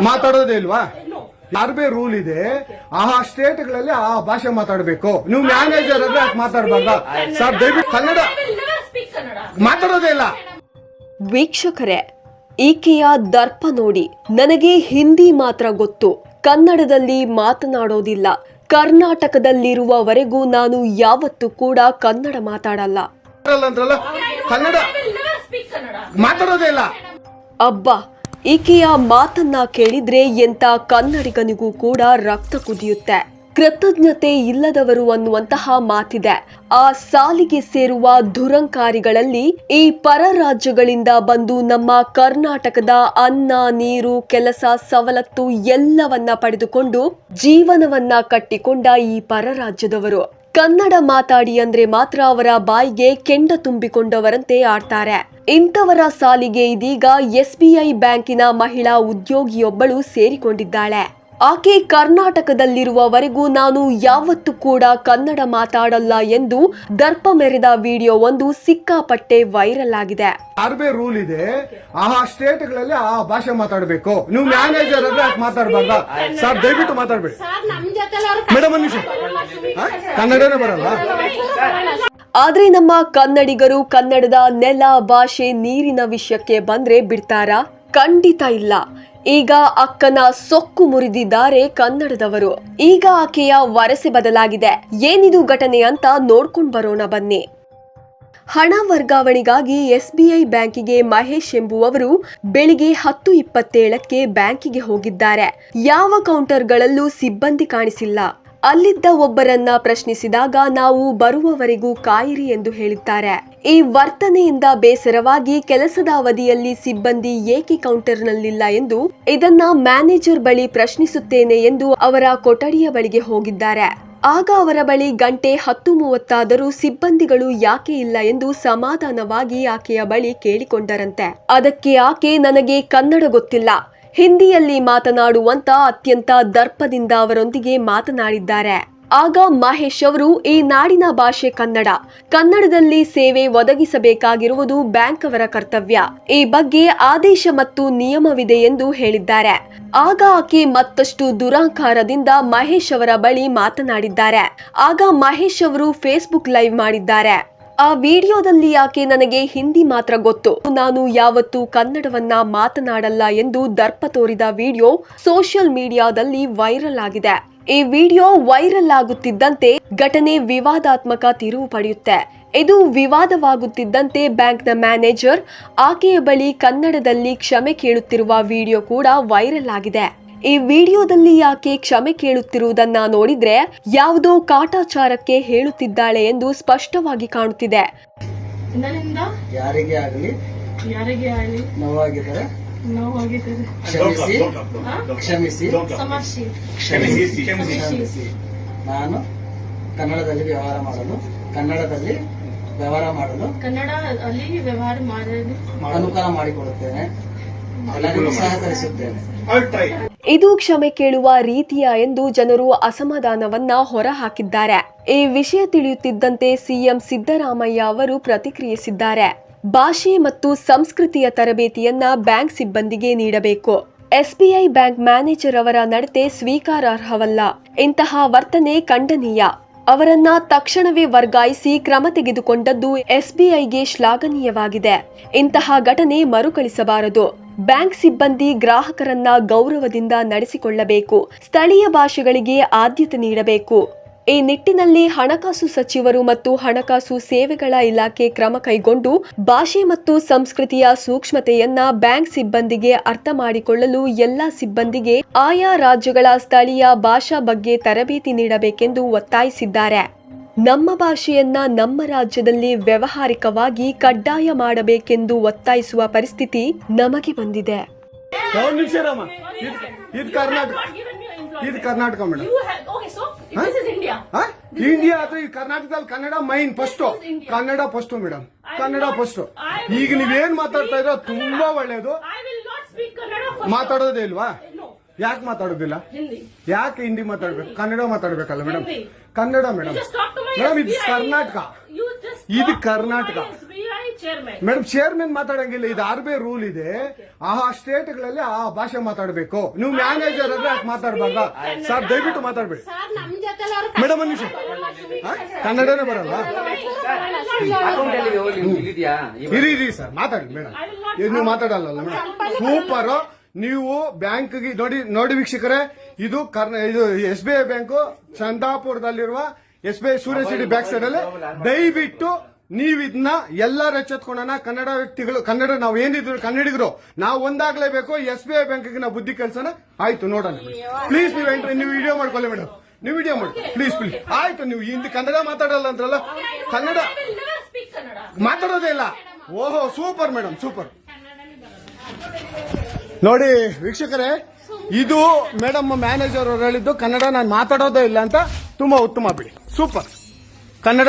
ಮಾತಾಡೋದೇ ಇಲ್ವಾ. ಯಾರ್ಬೇ ರೂಲ್ ಇದೆ ಆ ಸ್ಟೇಟ್ಗಳಲ್ಲಿ ಆ ಭಾಷೆ ಮಾತಾಡಬೇಕು. ನೀವು ಮ್ಯಾನೇಜರ್ ಅಂದ್ರೆ ಯಾಕೆ ಮಾತಾಡ್ಬಾರ್ದ? ಸರ್ ದಯವಿಟ್ಟು ಕನ್ನಡ. ಮಾತಾಡೋದೇ ಇಲ್ಲ. ವೀಕ್ಷಕರೇ ಈಕೆಯ ದರ್ಪ ನೋಡಿ ನನಗೆ ಹಿಂದಿ ಮಾತ್ರ ಗೊತ್ತು. ಕನ್ನಡದಲ್ಲಿ ಮಾತನಾಡೋದಿಲ್ಲ. ಕರ್ನಾಟಕದಲ್ಲಿರುವವರೆಗೂ ನಾನು ಯಾವತ್ತೂ ಕೂಡ ಕನ್ನಡ ಮಾತಾಡಲ್ಲ. ಕನ್ನಡ. ಮಾತಾಡೋದೇ ಇಲ್ಲ. ಅಬ್ಬ ಈಕೆಯ ಮಾತನ್ನ ಕೇಳಿದ್ರೆ ಎಂತ ಕನ್ನಡಿಗನಿಗೂ ಕೂಡ ರಕ್ತ ಕುದಿಯುತ್ತೆ. ಕೃತಜ್ಞತೆ ಇಲ್ಲದವರು ಅನ್ನುವಂತಹ ಮಾತಿದೆ. ಆ ಸಾಲಿಗೆ ಸೇರುವ ದುರಂಕಾರಿಗಳಲ್ಲಿ ಈ ಪರ ರಾಜ್ಯಗಳಿಂದ ಬಂದು ನಮ್ಮ ಕರ್ನಾಟಕದ ಅನ್ನ, ನೀರು, ಕೆಲಸ, ಸವಲತ್ತು ಎಲ್ಲವನ್ನ ಪಡೆದುಕೊಂಡು ಜೀವನವನ್ನ ಕಟ್ಟಿಕೊಂಡ ಈ ಪರ ರಾಜ್ಯದವರು. ಕನ್ನಡ ಮಾತಾಡಿ ಅಂದ್ರೆ ಮಾತ್ರ ಅವರ ಬಾಯಿಗೆ ಕೆಂಡ ತುಂಬಿಕೊಂಡವರಂತೆ ಆಡ್ತಾರೆ. ಇಂಥವರ ಸಾಲಿಗೆ ಇದೀಗ ಎಸ್ಬಿಐ ಬ್ಯಾಂಕಿನ ಮಹಿಳಾ ಉದ್ಯೋಗಿಯೊಬ್ಬಳು ಸೇರಿಕೊಂಡಿದ್ದಾಳೆ. ಆಕೆ ಕರ್ನಾಟಕದಲ್ಲಿರುವವರೆಗೂ ನಾನು ಯಾವತ್ತೂ ಕೂಡ ಕನ್ನಡ ಮಾತಾಡಲ್ಲ ಎಂದು ದರ್ಪ ಮೆರೆದ ವಿಡಿಯೋ ಒಂದು ಸಿಕ್ಕಾಪಟ್ಟೆ ವೈರಲ್ ಆಗಿದೆ. ಆರ್ಬಿ ರೂಲ್ ಇದೆ. ಆ ಸ್ಟೇಟ್ಗಳಲ್ಲಿ ಆ ಭಾಷೆ ಮಾತಾಡಬೇಕು. ನೀವು ಮ್ಯಾನೇಜರ್ ಅಂದ್ರೆ ಯಾಕೆ ಮಾತಾಡ್ಬಾರ್ದ? ಸರ್ ದಯವಿಟ್ಟು ಮಾತಾಡ್ಬೇಡಿ. ಮೇಡಮ್ ಒಂದ್ ನಿಮಿಷ. ಕನ್ನಡನೇ ಬರಲ್ಲ. ಆದ್ರೆ ನಮ್ಮ ಕನ್ನಡಿಗರು ಕನ್ನಡದ ನೆಲ ಭಾಷೆ ನೀರಿನ ವಿಷಯಕ್ಕೆ ಬಂದ್ರೆ ಬಿಡ್ತಾರಾ? ಖಂಡಿತ ಇಲ್ಲ. ಈಗ ಅಕ್ಕನ ಸೊಕ್ಕು ಮುರಿದಿದ್ದಾರೆ ಕನ್ನಡದವರು. ಈಗ ಆಕೆಯ ವರಸೆ ಬದಲಾಗಿದೆ. ಏನಿದು ಘಟನೆ ಅಂತ ನೋಡ್ಕೊಂಡು ಬರೋಣ ಬನ್ನಿ. ಹಣ ವರ್ಗಾವಣೆಗಾಗಿ ಎಸ್ಬಿಐ ಬ್ಯಾಂಕಿಗೆ ಮಹೇಶ್ ಎಂಬುವವರು ಬೆಳಿಗ್ಗೆ ಹತ್ತು ಇಪ್ಪತ್ತೇಳಕ್ಕೆ ಬ್ಯಾಂಕಿಗೆ ಹೋಗಿದ್ದಾರೆ. ಯಾವ ಕೌಂಟರ್ಗಳಲ್ಲೂ ಸಿಬ್ಬಂದಿ ಕಾಣಿಸಿಲ್ಲ. ಅಲ್ಲಿದ್ದ ಒಬ್ಬರನ್ನ ಪ್ರಶ್ನಿಸಿದಾಗ ನಾವು ಬರುವವರೆಗೂ ಕಾಯಿರಿ ಎಂದು ಹೇಳುತ್ತಾರೆ. ಈ ವರ್ತನೆಯಿಂದ ಬೇಸರವಾಗಿ ಕೆಲಸದ ಅವಧಿಯಲ್ಲಿ ಸಿಬ್ಬಂದಿ ಏಕೆ ಕೌಂಟರ್ನಲ್ಲಿಲ್ಲ ಎಂದು ಇದನ್ನ ಮ್ಯಾನೇಜರ್ ಬಳಿ ಪ್ರಶ್ನಿಸುತ್ತೇನೆ ಎಂದು ಅವರ ಕೊಠಡಿಯ ಬಳಿಗೆ ಹೋಗಿದ್ದಾರೆ. ಆಗ ಅವರ ಬಳಿ ಗಂಟೆ ಹತ್ತು ಮೂವತ್ತಾದರೂ ಸಿಬ್ಬಂದಿಗಳು ಯಾಕೆ ಇಲ್ಲ ಎಂದು ಸಮಾಧಾನವಾಗಿ ಆಕೆಯ ಬಳಿ ಕೇಳಿಕೊಂಡರಂತೆ. ಅದಕ್ಕೆ ಆಕೆ ನನಗೆ ಕನ್ನಡ ಗೊತ್ತಿಲ್ಲ. ಹಿಂದಿಯಲ್ಲಿ ಮಾತನಾಡುವಂತ ಅತ್ಯಂತ ದರ್ಪದಿಂದ ಅವರೊಂದಿಗೆ ಮಾತನಾಡಿದ್ದಾರೆ. ಆಗ ಮಹೇಶ್ ಅವರು, ಈ ನಾಡಿನ ಭಾಷೆ ಕನ್ನಡ. ಕನ್ನಡದಲ್ಲಿ ಸೇವೆ ಒದಗಿಸಬೇಕಾಗಿರುವುದು ಬ್ಯಾಂಕ್ ಅವರ ಕರ್ತವ್ಯ. ಈ ಬಗ್ಗೆ ಆದೇಶ ಮತ್ತು ನಿಯಮವಿದೆ ಎಂದು ಹೇಳಿದ್ದಾರೆ. ಆಗ ಆಕೆ ಮತ್ತಷ್ಟು ದುರಾಂಕಾರದಿಂದ ಮಹೇಶ್ ಅವರ ಬಳಿ ಮಾತನಾಡಿದ್ದಾರೆ. ಆಗ ಮಹೇಶ್ ಅವರು ಫೇಸ್ಬುಕ್ ಲೈವ್ ಮಾಡಿದ್ದಾರೆ. ಆ ವಿಡಿಯೋದಲ್ಲಿ ಯಾಕೆ ನನಗೆ ಹಿಂದಿ ಮಾತ್ರ ಗೊತ್ತು? ನಾನು ಯಾವತ್ತೂ ಕನ್ನಡವನ್ನ ಮಾತನಾಡಲ್ಲ ಎಂದು ದರ್ಪ ತೋರಿದ ವಿಡಿಯೋ ಸೋಷಿಯಲ್ ಮೀಡಿಯಾದಲ್ಲಿ ವೈರಲ್ ಆಗಿದೆ. ಈ ವಿಡಿಯೋ ವೈರಲ್ ಆಗುತ್ತಿದ್ದಂತೆ ಘಟನೆ ವಿವಾದಾತ್ಮಕ ತಿರುವು ಪಡೆಯುತ್ತೆ. ಇದು ವಿವಾದವಾಗುತ್ತಿದ್ದಂತೆ ಬ್ಯಾಂಕ್ನ ಮ್ಯಾನೇಜರ್ ಆಕೆಯ ಬಳಿ ಕನ್ನಡದಲ್ಲಿ ಕ್ಷಮೆ ಕೇಳುತ್ತಿರುವ ವಿಡಿಯೋ ಕೂಡ ವೈರಲ್ ಆಗಿದೆ. ಈ ವಿಡಿಯೋದಲ್ಲಿ ಯಾಕೆ ಕ್ಷಮೆ ಕೇಳುತ್ತಿರುವುದನ್ನ ನೋಡಿದ್ರೆ ಯಾವುದೋ ಕಾಟಾಚಾರಕ್ಕೆ ಹೇಳುತ್ತಿದ್ದಾಳೆ ಎಂದು ಸ್ಪಷ್ಟವಾಗಿ ಕಾಣುತ್ತಿದೆ. ನನ್ನಿಂದ ಯಾರಿಗೇ ಆಗಲಿ ಯಾರಿಗೆ ಆಗಲಿ ನೋವಾಗಿದ್ದರೆ ನೋವಾಗಿದ್ದಾರೆ ಕ್ಷಮಿಸಿ ಕ್ಷಮಿಸಿ ಸಮಸ್ಯೆ ಕ್ಷಮಿಸಿ. ಕ್ಷಮಿಸಿ. ನಾನು ಕನ್ನಡದಲ್ಲಿ ವ್ಯವಹಾರ ಮಾಡಲು ಕನ್ನಡದಲ್ಲಿ ವ್ಯವಹಾರ ಮಾಡಲು ಕನ್ನಡ ಅಲ್ಲಿ ವ್ಯವಹಾರ ಮಾಡಲು ಅನುಕೂಲ ಮಾಡಿಕೊಡುತ್ತೇನೆ. ಸಹಕರಿಸುತ್ತೇನೆ. ಇದು ಕ್ಷಮೆ ಕೇಳುವ ರೀತಿಯ ಎಂದು ಜನರು ಅಸಮಾಧಾನವನ್ನ ಹೊರಹಾಕಿದ್ದಾರೆ. ಈ ವಿಷಯ ತಿಳಿಯುತ್ತಿದ್ದಂತೆ ಸಿಎಂ ಸಿದ್ದರಾಮಯ್ಯ ಅವರು ಪ್ರತಿಕ್ರಿಯಿಸಿದ್ದಾರೆ. ಭಾಷೆ ಮತ್ತು ಸಂಸ್ಕೃತಿಯ ತರಬೇತಿಯನ್ನ ಬ್ಯಾಂಕ್ ಸಿಬ್ಬಂದಿಗೆ ನೀಡಬೇಕು. ಎಸ್ಬಿಐ ಬ್ಯಾಂಕ್ ಮ್ಯಾನೇಜರ್ ಅವರ ನಡತೆ ಸ್ವೀಕಾರಾರ್ಹವಲ್ಲ. ಇಂತಹ ವರ್ತನೆ ಖಂಡನೀಯ. ಅವರನ್ನ ತಕ್ಷಣವೇ ವರ್ಗಾಯಿಸಿ ಕ್ರಮ ತೆಗೆದುಕೊಂಡದ್ದು ಎಸ್ಬಿಐಗೆ ಶ್ಲಾಘನೀಯವಾಗಿದೆ. ಇಂತಹ ಘಟನೆ ಮರುಕಳಿಸಬಾರದು. ಬ್ಯಾಂಕ್ ಸಿಬ್ಬಂದಿ ಗ್ರಾಹಕರನ್ನ ಗೌರವದಿಂದ ನಡೆಸಿಕೊಳ್ಳಬೇಕು. ಸ್ಥಳೀಯ ಭಾಷೆಗಳಿಗೆ ಆದ್ಯತೆ ನೀಡಬೇಕು. ಈ ನಿಟ್ಟಿನಲ್ಲಿ ಹಣಕಾಸು ಸಚಿವರು ಮತ್ತು ಹಣಕಾಸು ಸೇವೆಗಳ ಇಲಾಖೆ ಕ್ರಮ ಕೈಗೊಂಡು ಭಾಷೆ ಮತ್ತು ಸಂಸ್ಕೃತಿಯ ಸೂಕ್ಷ್ಮತೆಯನ್ನ ಬ್ಯಾಂಕ್ ಸಿಬ್ಬಂದಿಗೆ ಅರ್ಥ ಮಾಡಿಕೊಳ್ಳಲು ಎಲ್ಲಾ ಸಿಬ್ಬಂದಿಗೆ ಆಯಾ ರಾಜ್ಯಗಳ ಸ್ಥಳೀಯ ಭಾಷಾ ಬಗ್ಗೆ ತರಬೇತಿ ನೀಡಬೇಕೆಂದು ಒತ್ತಾಯಿಸಿದ್ದಾರೆ. ನಮ್ಮ ಭಾಷೆಯನ್ನ ನಮ್ಮ ರಾಜ್ಯದಲ್ಲಿ ವ್ಯವಹಾರಿಕವಾಗಿ ಕಡ್ಡಾಯ ಮಾಡಬೇಕೆಂದು ಒತ್ತಾಯಿಸುವ ಪರಿಸ್ಥಿತಿ ನಮಗೆ ಬಂದಿದೆ. ಇದು ಕರ್ನಾಟಕ ಇದು ಕರ್ನಾಟಕ ಮೇಡಮ್. ಇಂಡಿಯಾ ಅಥವಾ ಈ ಕರ್ನಾಟಕದಲ್ಲಿ Kannada main first Kannada first madam Kannada first ಈಗ ನೀವೇನ್ ಮಾತಾಡ್ತಾ ಇದ್ರ ತುಂಬಾ ಒಳ್ಳೇದು. ಮಾತಾಡೋದೇ ಇಲ್ವಾ? ಯಾಕೆ ಮಾತಾಡೋದಿಲ್ಲ. ಯಾಕೆ ಹಿಂದಿ ಮಾತಾಡ್ಬೇಕು? ಕನ್ನಡ ಮಾತಾಡ್ಬೇಕಲ್ಲ ಮೇಡಮ್ ಕನ್ನಡ ಮೇಡಮ್ ಮೇಡಮ್ ಇದು ಕರ್ನಾಟಕ. ಇದು ಕರ್ನಾಟಕ. Madam chairman ಮಾತಾಡಂಗಿಲ್ಲ. ಇದು ಆರ್ ಬಿ ಐ ರೂಲ್ ಇದೆ. ಆ ಸ್ಟೇಟ್ಗಳಲ್ಲಿ ಆ ಭಾಷೆ ಮಾತಾಡಬೇಕು. ನೀವು ಮ್ಯಾನೇಜರ್ ಅಂದ್ರೆ ಯಾಕೆ ಮಾತಾಡ್ಬಾರ್ದ? ಸರ್ ದಯವಿಟ್ಟು ಮಾತಾಡ್ಬೇಡಿ. ಮೇಡಮ್ ಒಂದ್ ನಿಮಿಷ? ಕನ್ನಡನೇ ಬರಲ್ಲ? ಇರಿ ಇರಿ ಸರ್ ಮಾತಾಡಿ ಮೇಡಮ್ ನೀವು ಮಾತಾಡಲ್ಲ ಮೇಡಮ್ ಸೂಪರ್ ನೀವು ಬ್ಯಾಂಕ್ಗೆ ನೋಡಿ ನೋಡಿ ವೀಕ್ಷಕರೇ ಇದು ಕರ್ನ ಇದು S B I bank ಚಂದಾಪುರದಲ್ಲಿರುವ S B I Surya city back side ಅಲ್ಲಿ ದಯವಿಟ್ಟು ನೀವು ಇದನ್ನ ಎಲ್ಲರೂ ಎಚ್ಚೆತ್ಕೊಳ್ಳೋಣ ಕನ್ನಡ ವ್ಯಕ್ತಿಗಳು ಕನ್ನಡ ನಾವು ಏನಿದ್ರು ಕನ್ನಡಿಗರು ನಾವು ಒಂದಾಗ್ಲೇಬೇಕು ಎಸ್ ಬಿ ಐ ಬ್ಯಾಂಕ್ ನಾವು ಬುದ್ಧಿ ಕೆಲಸನ ಆಯ್ತು ನೋಡೋಣ. ಪ್ಲೀಸ್ ನೀವು ಎಂಟ್ರಿ ನೀವು ವಿಡಿಯೋ ಮಾಡ್ಕೊಳ್ಳಿ ಮೇಡಮ್ ನೀವು ವಿಡಿಯೋ ಮಾಡಿ ಪ್ಲೀಸ್ ಪ್ಲೀಸ್ ಆಯ್ತು ನೀವು ಹಿಂದಿ ಕನ್ನಡ ಮಾತಾಡಲ್ಲ ಅಂದ್ರಲ್ಲ ಕನ್ನಡ ಮಾತಾಡೋದೇ ಇಲ್ಲ. ಓಹೋ ಸೂಪರ್ ಮೇಡಮ್ ಸೂಪರ್ ನೋಡಿ, ವೀಕ್ಷಕರೇ, ಇದು ಮೇಡಮ್ ಮ್ಯಾನೇಜರ್ ಅವರು ಹೇಳಿದ್ದು ಕನ್ನಡ ನಾನು ಮಾತಾಡೋದೇ ಇಲ್ಲ ಅಂತ ತುಂಬಾ ಉತ್ತಮ ಬಿಡಿ. ಸೂಪರ್. ಕನ್ನಡ